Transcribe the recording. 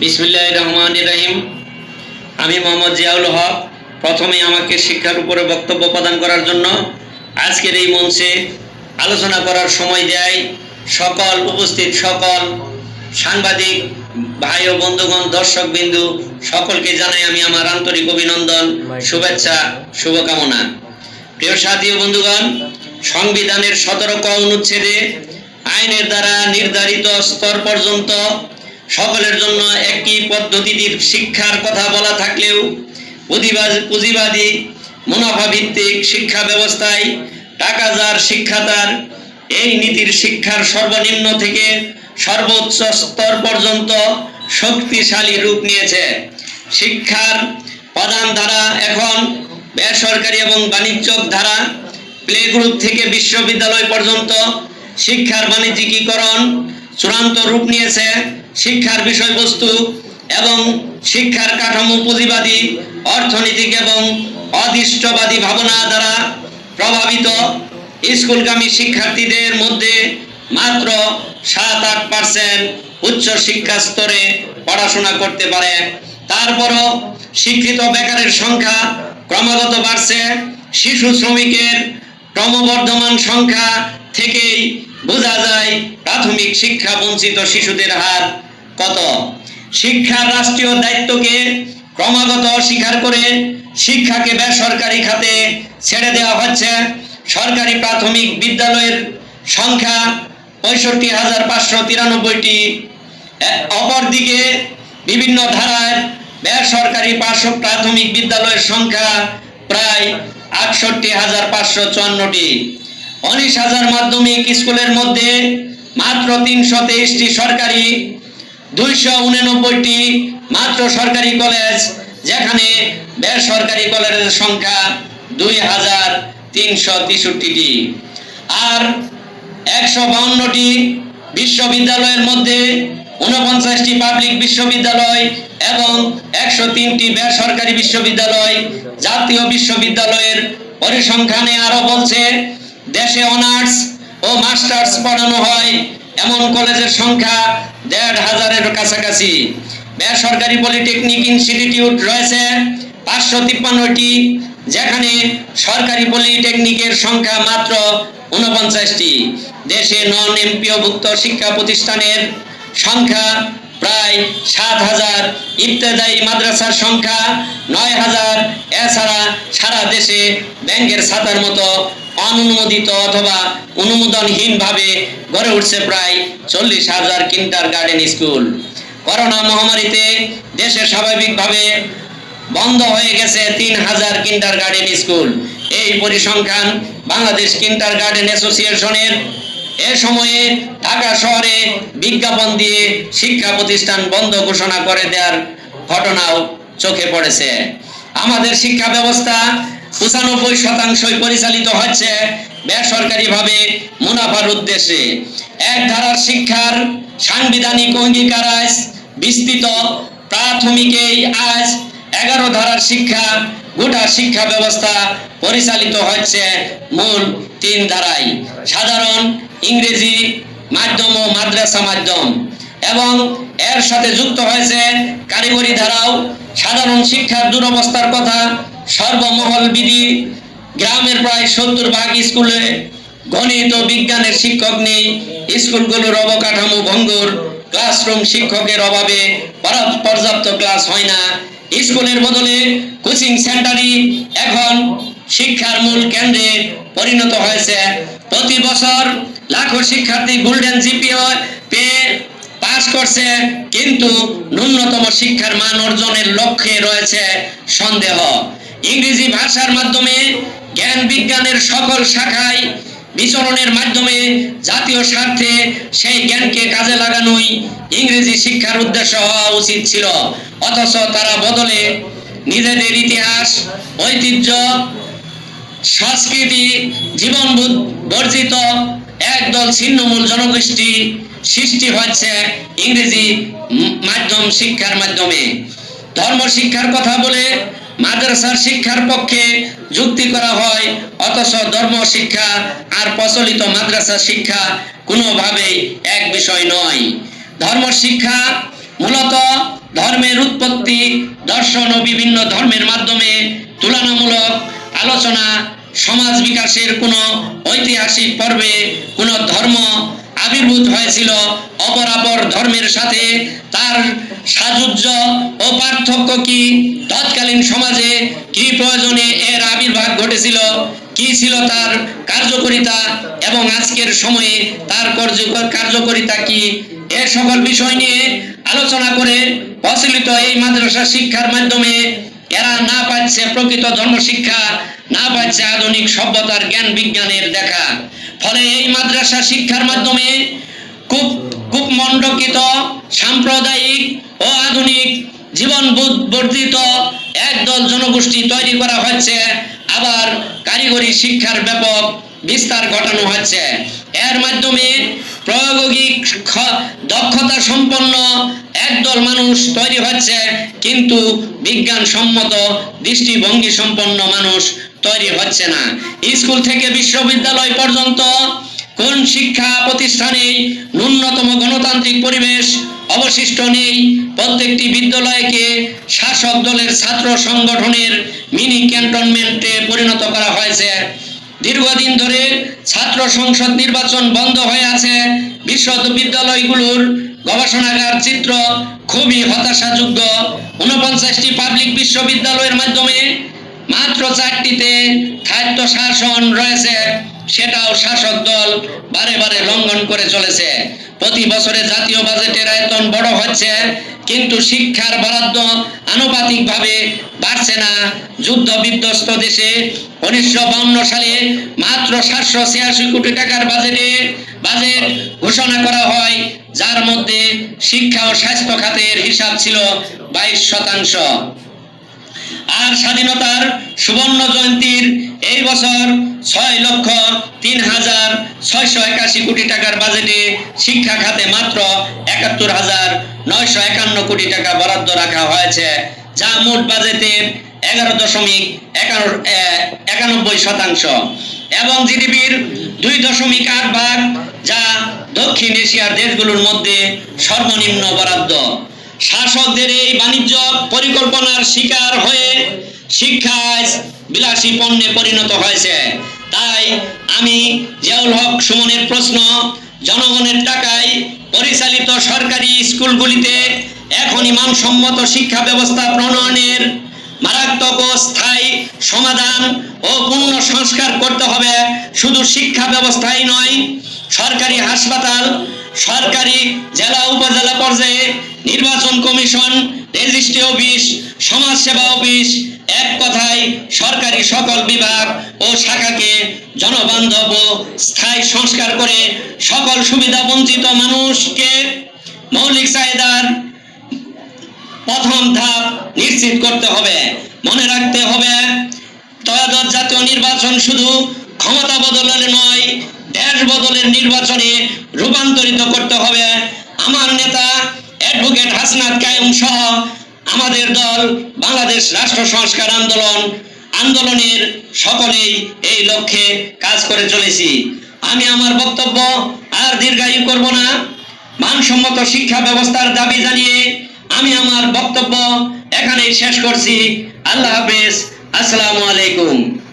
বিসমুল্লাহ রহমান রহিম। আমি মোহাম্মদ জিয়াউল হক, প্রথমে আমাকে শিক্ষার উপরে বক্তব্য প্রদান করার জন্য আজকের এই মঞ্চে আলোচনা করার সময় দেয় সকল উপস্থিত, সকল সাংবাদিক, ভাই ও বন্ধুগণ দর্শক বিন্দু সকলকে জানাই আমি আমার আন্তরিক অভিনন্দন, শুভেচ্ছা, শুভকামনা। প্রিয় সাথী ও বন্ধুগণ, সংবিধানের সতেরো ক অনুচ্ছেদে আইনের দ্বারা নির্ধারিত স্তর পর্যন্ত সকলের জন্য একই পদ্ধতির শিক্ষার কথা বলা থাকলেও পুঁজিবাদী মুনাফা ভিত্তিক শিক্ষা ব্যবস্থায় টাকা যার শিক্ষা তার, এই নীতির শিক্ষার সর্বনিম্ন থেকে সর্বোচ্চ স্তর পর্যন্ত শক্তিশালী রূপ নিয়েছে। শিক্ষার প্রধান ধারা এখন বেসরকারি এবং বাণিজ্যিক ধারা। প্লে গ্রুপ থেকে বিশ্ববিদ্যালয় পর্যন্ত শিক্ষার বাণিজ্যিকীকরণ চূড়ান্ত রূপ নিয়েছে। শিক্ষার বিষয়বস্তু এবং শিক্ষার কাঠামো পুঁজিবাদী, অর্থনৈতিক এবং অদৃষ্টবাদী ভাবনা দ্বারা প্রভাবিত স্কুলগামী শিক্ষার্থীদের মধ্যে মাত্র সাত আট পার্সেন্ট উচ্চ শিক্ষা স্তরে পড়াশোনা করতে পারে। তারপরও শিক্ষিত বেকারের সংখ্যা ক্রমাগত বাড়ছে। শিশু শ্রমিকের ক্রমবর্ধমান সংখ্যা থেকেই বোঝা যায় প্রাথমিক শিক্ষা বঞ্চিত শিশুদের হার কত? শিক্ষা রাষ্ট্রীয় দায়িত্বকে ক্রমাগত অস্বীকার করে শিক্ষাকে বেসরকারি খাতে ছেড়ে দেওয়া হচ্ছে। সরকারি প্রাথমিক বিদ্যালয়ের সংখ্যা পঁয়ষট্টি হাজার পাঁচশো তিরানব্বইটি। অপরদিকে বিভিন্ন ধারায় বেসরকারি পার্শ্ব প্রাথমিক বিদ্যালয়ের সংখ্যা প্রায় আটষট্টি হাজার পাঁচশো চুয়ান্নটি। উনিশ হাজার মাধ্যমিক স্কুলের মধ্যে মাত্র তিনশো তেইশটি সরকারি, দুইশো উননব্বইটি মাত্র সরকারি কলেজ, যেখানে বেসরকারি কলেজের সংখ্যা দুই হাজার তিনশো তেষট্টিটি। আর একশো বাউন্নটি বিশ্ববিদ্যালয়ের মধ্যে উনপঞ্চাশটি পাবলিক বিশ্ববিদ্যালয় এবং একশো তিনটি বেসরকারি বিশ্ববিদ্যালয় জাতীয় বিশ্ববিদ্যালয়ের পরিসংখ্যানে আরও বলছে দেশে অনার্স ও মাস্টার্স পড়ানো হয়। এমন কলেজের সংখ্যা দেড় হাজারের কাছাকাছি। বেসরকারি পলিটেকনিক ইনস্টিটিউট রয়েছে পাঁচশো তিপ্পান্নটি, যেখানে সরকারি পলিটেকনিকের সংখ্যা মাত্র উনপঞ্চাশটি দেশে নন এমপিওভুক্ত শিক্ষা প্রতিষ্ঠানের সংখ্যা প্রায় সাত হাজার। ইবতেদায়ী মাদ্রাসার সংখ্যা নয় হাজার। এছাড়া সারা দেশে ব্যাংকের ছাতার মতো অনুমোদিত অথবা অনুমোদনহীনভাবে গড়ে উঠছে প্রায় চল্লিশ হাজার কিন্টার গার্ডেন স্কুল। করোনা মহামারীতে দেশে স্বাভাবিকভাবে বন্ধ হয়ে গেছে তিন হাজার কিন্টার গার্ডেন স্কুল। এই পরিসংখ্যান বাংলাদেশ কিন্টার গার্ডেন অ্যাসোসিয়েশনের এ সময়ে ঢাকা শহরে বিজ্ঞাপন দিয়ে শিক্ষা প্রতিষ্ঠান বন্ধ ঘোষণা করে দেওয়ার ঘটনাও চোখে পড়েছে। আমাদের শিক্ষা ব্যবস্থা পঁচানব্বই শতাংশই পরিচালিত হচ্ছে বেসরকারিভাবে মুনাফার উদ্দেশ্যে। এক ধারার শিক্ষার সাংবিধানিক অঙ্গীকার আজ বিস্তৃত প্রাথমিকেই আজ এগারো ধারার শিক্ষা, গোটা শিক্ষা ব্যবস্থা পরিচালিত হচ্ছে মূল তিন ধারায়। সাধারণ ইংরেজি মাধ্যম ও মাদ্রাসা মাধ্যম। এবং এর সাথে যুক্ত হয়েছে কারিগরি ধারাও। সাধারণ শিক্ষার দুরবস্থার কথা সর্বমহল বিধি গ্রামের প্রায় সত্তর ভাগ স্কুলে গণিত ও বিজ্ঞানের শিক্ষক নেই। স্কুলগুলোর অবকাঠামো ভঙ্গুর। ক্লাসরুম শিক্ষকের অভাবে পরা- পর্যাপ্ত ক্লাস হয় না। স্কুলের বদলে কোচিং সেন্টারই এখন শিক্ষার মূল কেন্দ্রে পরিণত হয়েছে। প্রতি বছর লাখো শিক্ষার্থী গোল্ডেন জিপিও পেয়ে পাস করছে, কিন্তু ন্যূনতম শিক্ষার মান অর্জনের লক্ষ্যে রয়েছে সন্দেহ। ইংরেজি ভাষার মাধ্যমে, জ্ঞান বিজ্ঞানের সকল শাখায় বিচরণের মাধ্যমে জাতীয় স্বার্থে সেই জ্ঞানকে কাজে লাগানোই ইংরেজি শিক্ষার উদ্দেশ্য হওয়া উচিত ছিল। অথচ তারা বদলে নিজেদের ইতিহাস, ঐতিহ্য, সংস্কৃতি জীবন বর্জিত একদল ছিন্নমূল জনগোষ্ঠী সৃষ্টি হচ্ছে ইংরেজি মাধ্যম শিক্ষার মাধ্যমে। ধর্ম শিক্ষার কথা বলে মাদ্রাসার শিক্ষার পক্ষে যুক্তি করা হয়, অথচ ধর্ম শিক্ষা আর প্রচলিত মাদ্রাসা শিক্ষা কোনোভাবেই এক বিষয় নয়। ধর্ম শিক্ষা মূলত ধর্মের উৎপত্তি, দর্শন ও বিভিন্ন ধর্মের মাধ্যমে তুলনামূলক আলোচনা, সমাজ বিকাশের কোনো ঐতিহাসিক পর্বে কোনো ধর্ম আবির্ভূত হয়েছিল অপরাপর ধর্মের সাথে, তার সাযুজ্য ও পার্থক্য কি? তৎকালীন সমাজে কি প্রয়োজনে এর আবির্ভাব ঘটেছিল? কি ছিল তার কার্যকরিতা? এবং আজকের সময়ে তার কার্যকরিতা কি? এ সকল বিষয় নিয়ে আলোচনা করে প্রচলিত এই মাদ্রাসা শিক্ষার মাধ্যমে এরা না পাচ্ছে প্রকৃত ধর্ম শিক্ষা না পাচ্ছে আধুনিক সভ্যতার জ্ঞান বিজ্ঞানের দেখা। ফলে এই মাদ্রাসা শিক্ষার মাধ্যমে খুব খুব মণ্ডকিত সাম্প্রদায়িক ও আধুনিক জীবন বর্ধিত একদল জনগোষ্ঠী তৈরি করা হচ্ছে। আবার কারিগরি শিক্ষার ব্যাপক বিস্তার ঘটানো হচ্ছে। এর মাধ্যমে প্রায়োগিক দক্ষতা সম্পন্ন একদল মানুষ তৈরি হচ্ছে, কিন্তু বিজ্ঞান সম্মত দৃষ্টিভঙ্গি সম্পন্ন মানুষ তৈরি হচ্ছে না। স্কুল থেকে বিশ্ববিদ্যালয় পর্যন্ত কোন শিক্ষা প্রতিষ্ঠানে ন্যূনতম গণতান্ত্রিক পরিবেশ অবশিষ্ট নেই? প্রত্যেকটি বিদ্যালয়কে শাসক দলের ছাত্র সংগঠনের মিনি ক্যান্টনমেন্টে পরিণত করা হয়েছে। দীর্ঘদিন ধরে ছাত্র সংসদ নির্বাচন বন্ধ হয়ে আছে। বিশ্ববিদ্যালয়গুলোর গবেষণাগার চিত্র খুবই হতাশাযোগ্য উনপঞ্চাশটি পাবলিক বিশ্ববিদ্যালয়ের মাধ্যমে মাত্র চারটিতে খাদ্য শাসন রয়েছে, সেটাও শাসক দল বারে বারে লঙ্ঘন করে চলেছে। প্রতি বছরে জাতীয় বাজেটের আয়তন বড় হচ্ছে, কিন্তু শিক্ষার বরাদ্দ আনুপাতিকভাবে বাড়ছে না। যুদ্ধ বিধ্বস্ত দেশে উনিশশো সালে মাত্র সাতশো ছিয়াশি কোটি টাকার বাজেটে বাজেট ঘোষণা করা হয়, যার মধ্যে শিক্ষা ও স্বাস্থ্য খাতের হিসাব ছিল বাইশ শতাংশ। আর স্বাধীনতার সুবর্ণ জয়ন্তীর এই বছর ছয় লক্ষ তিন হাজার ছয়শো একাশি কোটি টাকার বাজেটে শিক্ষা খাতে মাত্র একাত্তর হাজার নয়শো একান্ন কোটি টাকা বরাদ্দ রাখা হয়েছে, যা মোট বাজেটের এগারো দশমিক একানব্বই শতাংশ এবং জিডিপির দুই দশমিক আট ভাগ, যা দক্ষিণ এশিয়ার দেশগুলোর মধ্যে সর্বনিম্ন বরাদ্দ। শাসকদের এই বাণিজ্য পরিকল্পনার শিকার হয়ে শিক্ষা আজ বিলাসী পণ্যে পরিণত হয়েছে। তাই আমি জিয়াউল হক সুমনের প্রশ্ন, জনগণের টাকায় পরিচালিত সরকারি স্কুলগুলিতে এখনই মানসম্মত শিক্ষা ব্যবস্থা প্রণয়নের মারাত্মক স্থায়ী সমাধান ও পূর্ণ সংস্কার করতে হবে। শুধু শিক্ষা ব্যবস্থাই নয়, সরকারি হাসপাতাল, সরকারি জেলা উপজেলা পর্যায়ে নির্বাচন কমিশন রেজিস্ট্রি অফিস, সমাজসেবা অফিস, এক কথায় সরকারি সকল বিভাগ ও শাখাকে জনবান্ধব স্থায়ী সংস্কার করে সকল সুবিধা বঞ্চিত মানুষকে মৌলিক চাহিদার প্রথম ধাপ নিশ্চিত করতে হবে। মনে রাখতে হবে ত্রয়োদশ জাতীয় নির্বাচন শুধু ক্ষমতা বদলের নয়, দেশ বদলের নির্বাচনে রূপান্তরিত করতে হবে। আমার নেতা অ্যাডভোকেট হাসনাত কায়ুম সহ আমাদের দল, বাংলাদেশ রাষ্ট্র সংস্কার আন্দোলন, আন্দোলনের সকলেই এই লক্ষ্যে কাজ করে চলেছি। আমি আমার বক্তব্য আর দীর্ঘায়ু করব না। মানসম্মত শিক্ষা ব্যবস্থার দাবি জানিয়ে আমি আমার বক্তব্য এখানেই শেষ করছি। আল্লাহ হাফেজ। আসসালামু আলাইকুম।